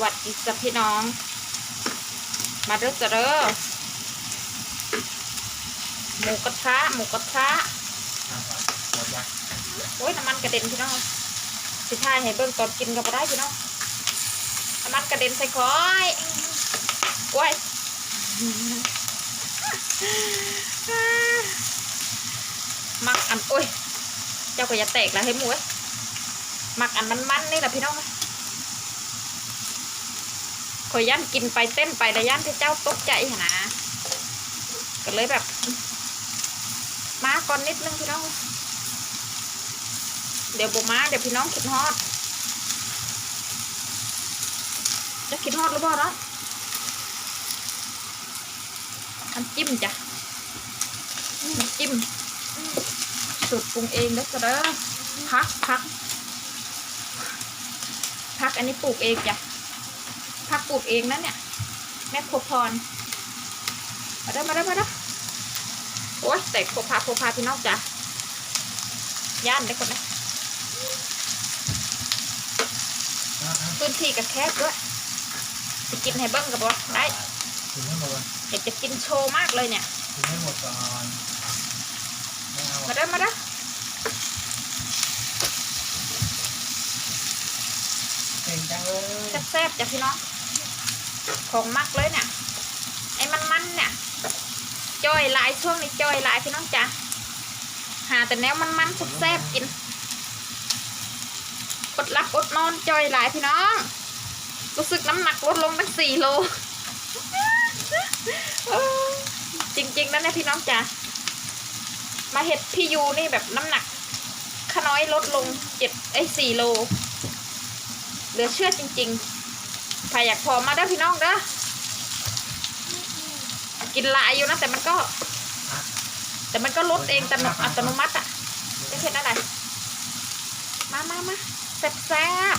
วัสดีจ้ะพี่น้อง มาเด้อจ้ะเด้อหมูกระทะหมูกระทะโอ้ยน้ำมันกระเด็นพี่น้องสิท่ายให้เบิ่งตอนกินก็บ่ได้พี่น้องน้ำมันกระเด็นใส่คอยโอ้ยมักอันโอ้ย เจ้าก็อย่าแตกแล้วให้หมูเอ้ยมักอันมันๆนี่แหละพี่น้อง ขอยย่านกินไปเต้นไปแต่ย่านที่เจ้าตกใจหั่นนะก็เลยแบบ มาก่อนนิดนึงพี่น้อง เดี๋ยวบมาเดี๋ยวพี่น้องคิดฮอด จะคิดฮอดหรือเปล่าเนาะน้ำจิ้มจ้ะน้ำจิ้มสูตรปรุงเองเด้อจ้ะเด้อพักพักพักอันนี้ปลูกเองจ้ะ ลูกเองนะเนี่ย แม่ครัวพรมาเด้อมาเด้อมาเด้อโอ้ยแต่โคพาโคพาพี่น้องจ้ะย่านได้คนนะพื้นที่กับแคบด้วยจะกินให้เบิ้งกับบ่ได้ถึงให้หมดก่อนเดี๋ยวจะกินโชว์มากเลยเนี่ยถึงให้หมดก่อนไม่เอามาเด้อมาเด้อเก่งจังเลยแซ่บๆจ้ะพี่น้อง ของมักเลยเนี่ยไอ้มันๆเนี่ยจอยหลายช่วงนี้จอยหลายพี่น้องจ้ะหาแต่แนวมันๆแซ่บกินอดหลับอดนอนจอยหลายพี่น้องรู้สึกน้ำหนักลดลงตั้งสี่โลจริงๆนะเนี่ยพี่น้องจ๋ามาเห็ดพี่ยูนี่แบบน้ำหนักขน้อยลดลงเจ็ดไอ้สี่โลเหลือเชื่อจริง ๆ ใครอยากพอมาได้พี่น้องเด้อกินหลายอยู่นะแต่มันก็ แต่มันก็ลดเองแต่อัตโนมัติอะจะเห็นอะไร มามามาแซ่บแซ่บ